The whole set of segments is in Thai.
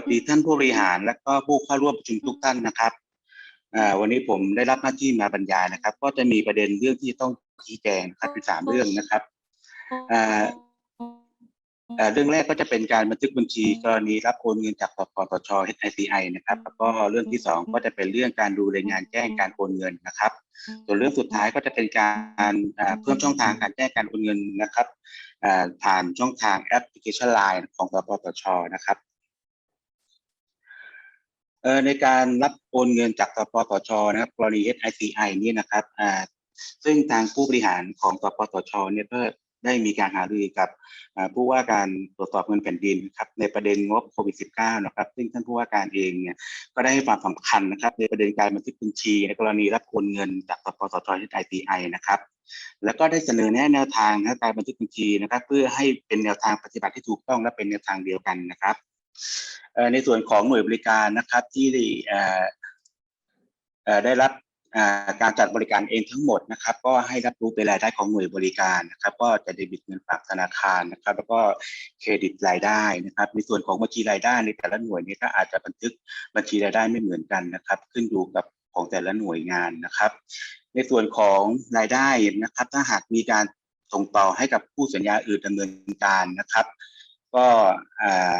วัสดีท่านผู้บริหาร และก็ผู้เข้าร่วมประชุมทุกท่านนะครับวันนี้ผมได้รับหน้าที่มาบรรยายนะครับ ก็จะมีประเด็นเรื่องที่ต้องชี้แจงครับเป็นสามเรื่องนะครับเรื่องแรกก็จะเป็นการบันทึกบัญชีกรณีรับโอนเงินจากปปช HICI นะครับ แล้วก็เรื่องที่สองก็จะเป็นเรื่องการดูรายงานแจ้งการโอนเงินนะครับ ส่วนเรื่องสุดท้ายก็จะเป็นการเพิ่มช่องทางการแจ้งการโอนเงินนะครับผ่านช่องทางแอปพลิเคชัน Line ของสปชนะครับ ในการรับโอนเงินจากสปสชนะครับกรณี SICI นี่นะครับอ่าซึ่งทางผู้บริหารของสปสชเนี่ยก็ได้มีการหารือกับผู้ว่าการตรวจสอบเงินแผ่นดินครับในประเด็นงบโควิด -19 นะครับ ซึ่งท่านผู้ว่าการเองเนี่ยก็ได้ให้ความสำคัญนะครับ ในประเด็นการบันทึกบัญชี ในกรณีรับโอนเงินจากสปสช SICI นะครับ แล้วก็ได้เสนอแนะแนวทางนะการบันทึกบัญชีนะครับ เพื่อให้เป็นแนวทางปฏิบัติที่ถูกต้องและเป็นแนวทางเดียวกันนะครับ ในส่วนของหน่วยบริการนะครับที่ได้รับการจัดบริการเองทั้งหมดนะครับ ก็ให้รับรู้เป็นรายได้ของหน่วยบริการนะครับ ก็จะเดบิตเงินฝากธนาคารนะครับ แล้วก็เครดิตรายได้นะครับ ในส่วนของบัญชีรายได้ในแต่ละหน่วยนี้ก็อาจจะบันทึกบัญชีรายได้ไม่เหมือนกันนะครับ ขึ้นอยู่กับของแต่ละหน่วยงานนะครับ ในส่วนของรายได้นะครับ ถ้าหากมีการส่งต่อให้กับผู้สัญญาอื่นดำเนินการนะครับ ก็อ่า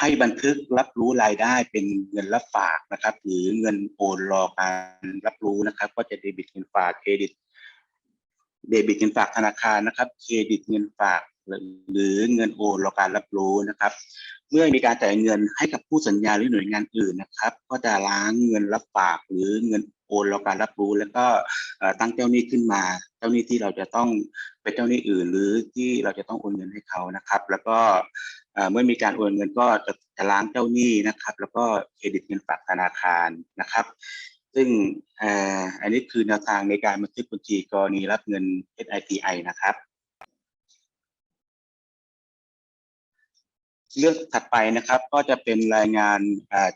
ให้บันทึกรับรู้รายได้เป็นเงินรับฝากนะครับ หรือเงินโอนรอการรับรู้นะครับ ก็จะเดบิตเงินฝากเครดิต เดบิตเงินฝากธนาคารนะครับ เครดิตเงินฝากหรือเงินโอนรอการรับรู้นะครับ เมื่อมีการจ่ายเงินให้กับผู้สัญญาหรือหน่วยงานอื่นนะครับ ก็จะล้างเงินรับฝากหรือเงินโอนรอการรับรู้ แล้วก็ตั้งเจ้าหนี้ขึ้นมา เจ้าหนี้ที่เราจะต้องเป็นเจ้าหนี้อื่น หรือที่เราจะต้องโอนเงินให้เขานะครับ แล้วก็ เมื่อมีการโอนเงินก็จะล้างเจ้าหนี้นะครับ แล้วก็เครดิตเงินฝากธนาคารนะครับ ซึ่งอ,อันนี้คือแนวทางในการบันทึกบัญชีกรณีรับเงิน SITI นะครับ เรื่องถัดไปนะครับก็จะเป็นรายงาน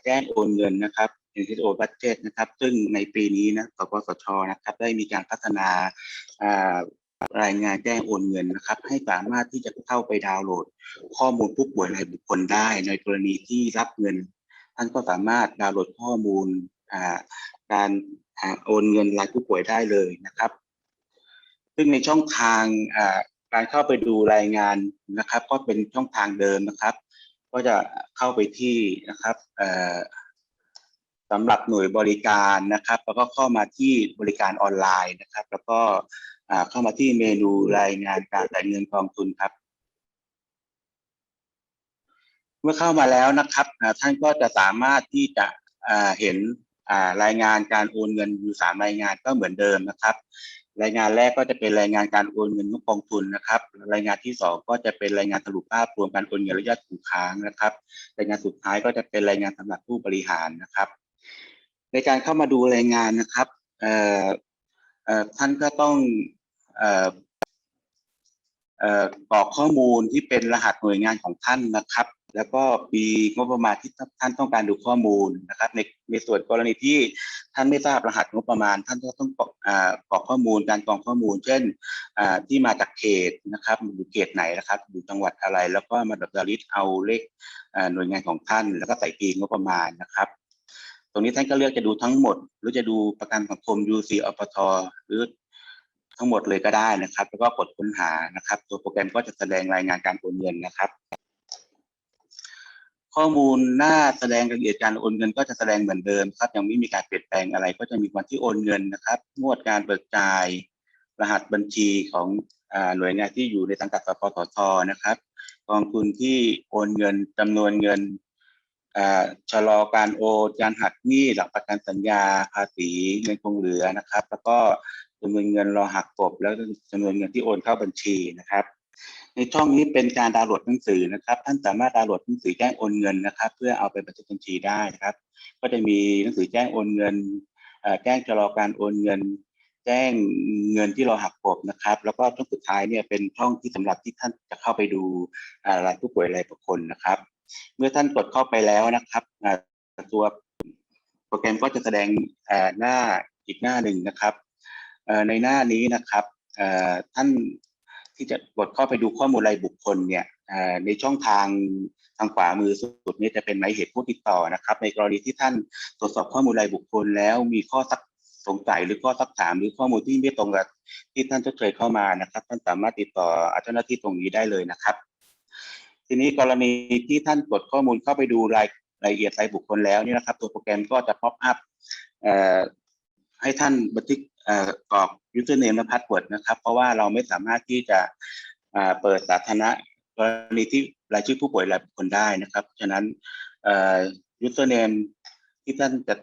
แจ้งโอนเงินนะครับ NTO Budget นะครับ ซึ่งในปีนี้นะสปสชนะครับ ได้มีการพัฒนา รายงานแจ้งโอนเงินนะครับ ให้สามารถที่จะเข้าไปดาวน์โหลด ข้อมูลผู้ป่วยรายบุคคลได้ ในกรณีที่รับเงิน ท่านก็สามารถดาวน์โหลดข้อมูลการโอนเงินรายผู้ป่วยได้เลยนะครับ ซึ่งในช่องทางการเข้าไปดูรายงานนะครับ ก็เป็นช่องทางเดิมนะครับ ก็จะเข้าไปที่นะครับสำหรับหน่วยบริการนะครับ แล้วก็เข้ามาที่บริการออนไลน์นะครับ แล้วก็ เข้ามาที่เมนูรายงานการจ่ายเงินกองทุนครับ เมื่อเข้ามาแล้วนะครับท่านก็จะสามารถที่จะเห็นรายงานการโอนเงินอยู่สามรายงานก็เหมือนเดิมนะครับ รายงานแรกก็จะเป็นรายงานการโอนเงินงบกองทุนนะครับ รายงานที่สองก็จะเป็นรายงานสรุปภาพรวมการโอนเงินระยะถูกค้างนะครับ รายงานสุดท้ายก็จะเป็นรายงานสำหรับผู้บริหารนะครับ ในการเข้ามาดูรายงานนะครับท่านก็ต้อง กรอกข้อมูลที่เป็นรหัสหน่วยงานของท่านนะครับ แล้วก็ปีงบประมาณที่ท่านต้องการดูข้อมูลนะครับ ในในส่วนกรณีที่ท่านไม่ทราบรหัสงบประมาณ ท่านก็ต้องกรอกอ่ากรอกข้อมูลการกรองข้อมูล เช่นที่มาจากเขตนะครับอยู่เขตไหนนะครับอยู่จังหวัดอะไร แล้วก็มาดับลิสเอาเลขหน่วยงานของท่าน แล้วก็ใส่ปีงบประมาณนะครับตรงนี้ท่านก็เลือกจะดูทั้งหมด หรือจะดูประกันสังคม UC อปทหรือ ทั้งหมดเลยก็ได้นะครับ แล้วก็กดค้นหานะครับ ตัวโปรแกรมก็จะแสดงรายงานการโอนเงินนะครับ ข้อมูลหน้าแสดงรายละเอียดการโอนเงินก็จะแสดงเหมือนเดิมครับ ยังไม่มีการเปลี่ยนแปลงอะไร ก็จะมีวันที่โอนเงินนะครับ งวดการเบิกจ่าย รหัสบัญชีของอ่าหน่วยงานที่อยู่ในสังกัดสปสชนะครับ กองทุนที่โอนเงินจำนวนเงินอ่าชะลอการโอนการหักหนี้หลักประกันสัญญาภาษีเงินคงเหลือนะครับ แล้วก็ จำนวนเงินรอหักกบแล้วจำนวนเงินที่โอนเข้าบัญชีนะครับ ในช่องนี้เป็นการดาวน์โหลดหนังสือนะครับ ท่านสามารถดาวน์โหลดหนังสือแจ้งโอนเงินนะครับ เพื่อเอาไปบันทึกบัญชีได้นะครับ ก็จะมีหนังสือแจ้งโอนเงินแจ้งชะลอการโอนเงิน แจ้งเงินที่เราหักกบนะครับ แล้วก็ช่องสุดท้ายเนี่ยเป็นช่องที่สำหรับที่ท่านจะเข้าไปดูรายผู้ป่วยรายบุคคลนะครับ เมื่อท่านกดเข้าไปแล้วนะครับตัวโปรแกรมก็จะแสดงหน้าอีกหน้าหนึ่งนะครับ ในหน้านี้นะครับท่านที่จะกดเข้าไปดูข้อมูลรายบุคคลเนี่ยในช่องทางทางขวามือสุดนี้จะเป็นหมายเหตุผู้ติดต่อนะครับ ในกรณีที่ท่านตรวจสอบข้อมูลรายบุคคลแล้วมีข้อสักสงสัยหรือข้อสักถามหรือข้อมูลที่ไม่ตรงกับที่ท่านจะเคยเข้ามานะครับ ท่านสามารถติดต่อเจ้าหน้าที่ตรงนี้ได้เลยนะครับ ทีนี้กรณีที่ท่านกดข้อมูลเข้าไปดูรายรายละเอียดรายบุคคลแล้วนี่นะครับ ตัวโปรแกรมก็จะป๊อปอัพ ให้ท่านบันทึกเอ่อกรอก username และ password นะครับ เพราะว่าเราไม่สามารถที่จะเปิดสาธารณะกรณีที่รายชื่อผู้ป่วยรายบุคคลได้นะครับฉะนั้นเอ่อ username ที่ท่านจะ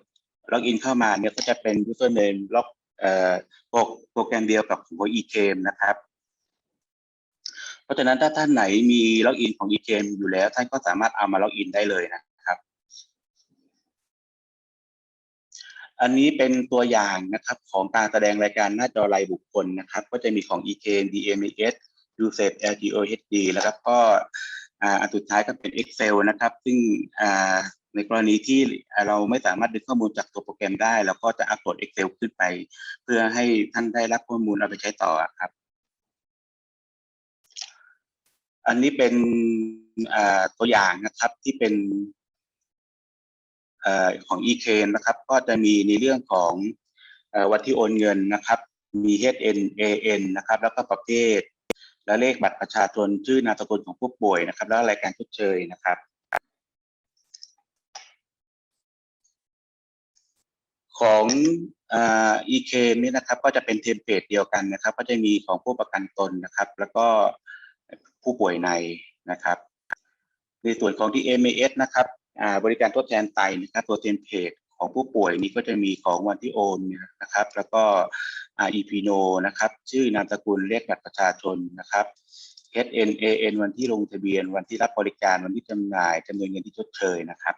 ล็อกอินเข้ามาเนี่ยก็จะเป็น username ล็อกโปรโปรแกรมเดียวกับของ eCam นะครับ เพราะฉะนั้นถ้าท่านไหนมีล็อกอินของ eCam อยู่แล้ว ท่านก็สามารถเอามาล็อกอินได้เลยนะครับ อันนี้เป็นตัวอย่างนะครับของการแสดงรายการหน้าจอรายบุคคลนะครับ ก็จะมีของ eCam DMS USAFE LGO HD แล้วก็ก็อันสุดท้ายก็เป็น Excel นะครับ ซึ่งในกรณีที่เราไม่สามารถดึงข้อมูลจากตัวโปรแกรมได้เราก็จะอัปโหลด Excel ขึ้นไป เพื่อให้ท่านได้รับข้อมูลเอาไปใช้ต่อครับ อันนี้เป็นตัวอย่างนะครับที่เป็น ของ e c a นะครับ ก็จะมีในเรื่องของอวันที่โอนเงินนะครับ มี HN AN นะครับ แล้วก็ประเภท และเลขบัตรประชาชนชื่อนามสกุลของผู้ป่วยนะครับ แล้วรายการชดเชยนะครับ ของอ่า e k นี่นะครับก็จะเป็นเทมเพลตเดียวกันนะครับ ก็จะมีของผู้ประกันตนนะครับ แล้วก็ผู้ป่วยในนะครับ ในส่วนของที่ MAS นะครับ บริการทดแทนไตนะครับตัวเทมเพลตของผู้ป่วยนี้ก็จะมีของวันที่โอนนะครับ แล้วก็ REP no นนะครับชื่อนามสกุลเลขบัตรประชาชนนะครับ HNAN วันที่ลงทะเบียน วันที่รับบริการวันที่จำหน่ายจำนวนเงินที่ชดเชยนะครับ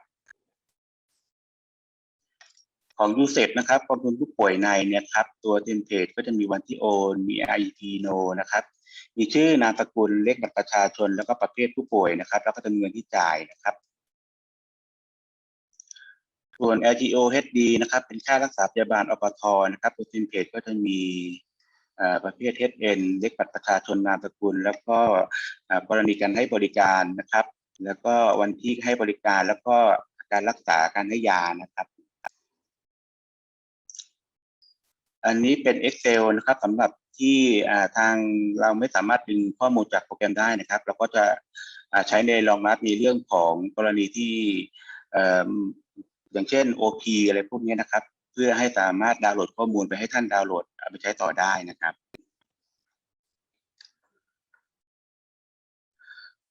ของยูเซฟนะครับกองทุนผู้ป่วยในเนี่ยครับตัวเทมเพลตก็จะมีวันที่โอน มี REP no นะครับมีชื่อนามสกุลเลขบัตรประชาชน แล้วก็ประเภทผู้ป่วยนะครับ แล้วก็จำนวนเงินที่จ่ายนะครับ ส่วน LGO HD นะครับเป็นค่ารักษาพยาบาลอปทนะครับตัวเทมเพลตก็จะมีประเภท HN เลขบัตรประชาชนนามสกุล แล้วก็กรณีการให้บริการนะครับ แล้วก็วันที่ให้บริการแล้วก็การรักษาการให้ยานะครับ อันนี้เป็น Excel นะครับสำหรับที่ทางเราไม่สามารถดึงข้อมูลจากโปรแกรมได้นะครับ เราก็จะใช้ในรองรับในเรื่องของกรณีที่ อย่างเช่น OP อะไรพวกนี้นะครับ เพื่อให้สามารถดาวน์โหลดข้อมูลไปให้ท่านดาวน์โหลดเอาไปใช้ต่อได้นะครับ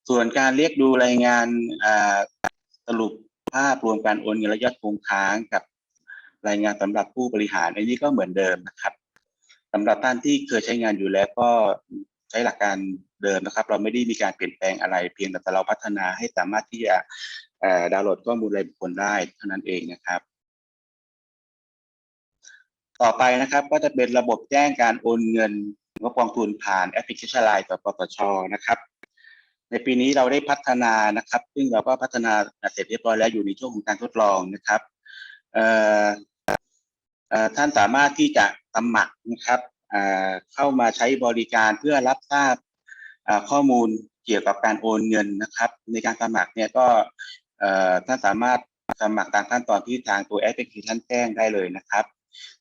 ส่วนการเรียกดูรายงานสรุปภาพรวมการโอนเงินและยอดคงค้างกับรายงานสำหรับผู้บริหารอันนี้ก็เหมือนเดิมนะครับสำหรับท่านที่เคยใช้งานอยู่แล้วก็ใช้หลักการเดิมนะครับ เราไม่ได้มีการเปลี่ยนแปลงอะไรเพียงแต่เราพัฒนาให้สามารถที่จะ ดาวน์โหลดข้อมูลรายบุคคลได้เท่านั้นเองนะครับ ต่อไปนะครับก็จะเป็นระบบแจ้งการโอนเงินงบกองทุนผ่านแอปพลิเคชันไลน์ต่อปปชนะครับ ในปีนี้เราได้พัฒนานะครับ ซึ่งเราก็พัฒนาเสร็จเรียบร้อยแล้วอยู่ในช่วงของการทดลองนะครับท่านสามารถที่จะสมัครนะครับเเข้ามาใช้บริการเพื่อรับทราบข้อมูลเกี่ยวกับการโอนเงินนะครับ ในการสมัครเนี่ยก็ ท่านสามารถสมัครตามขั้นตอนที่ทางตัวแอปพลิเคชันแจ้งได้เลยนะครับ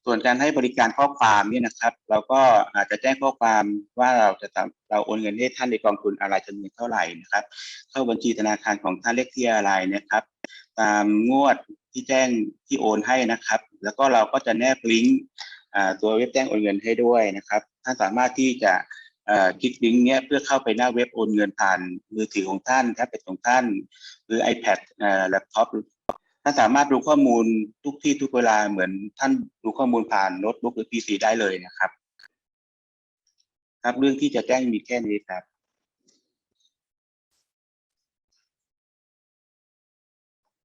ส่วนการให้บริการข้อความเนี่ยนะครับ เราก็อาจจะแจ้งข้อความว่าเราจะเราโอนเงินให้ท่านในกองทุนอะไรจำนวนเท่าไหร่นะครับ เข้าบัญชีธนาคารของท่านเลขที่อะไรนะครับ ตามงวดที่แจ้งที่โอนให้นะครับ แล้วก็เราก็จะแนบลิงก์ตัวเว็บแจ้งโอนเงินให้ด้วยนะครับ ท่านสามารถที่จะ คลิกลิงก์เนี้ยเพื่อเข้าไปหน้าเว็บโอนเงินผ่านมือถือของท่านแท็บเล็ตของท่าน หรือ iPad อแล็ปท็อปท่านสามารถดูข้อมูลทุกที่ทุกเวลาเหมือนท่านดูข้อมูลผ่านโน้ตบุ๊กหรือ PC ได้เลยนะครับ ครับเรื่องที่จะแจ้งมีแค่นี้ครับ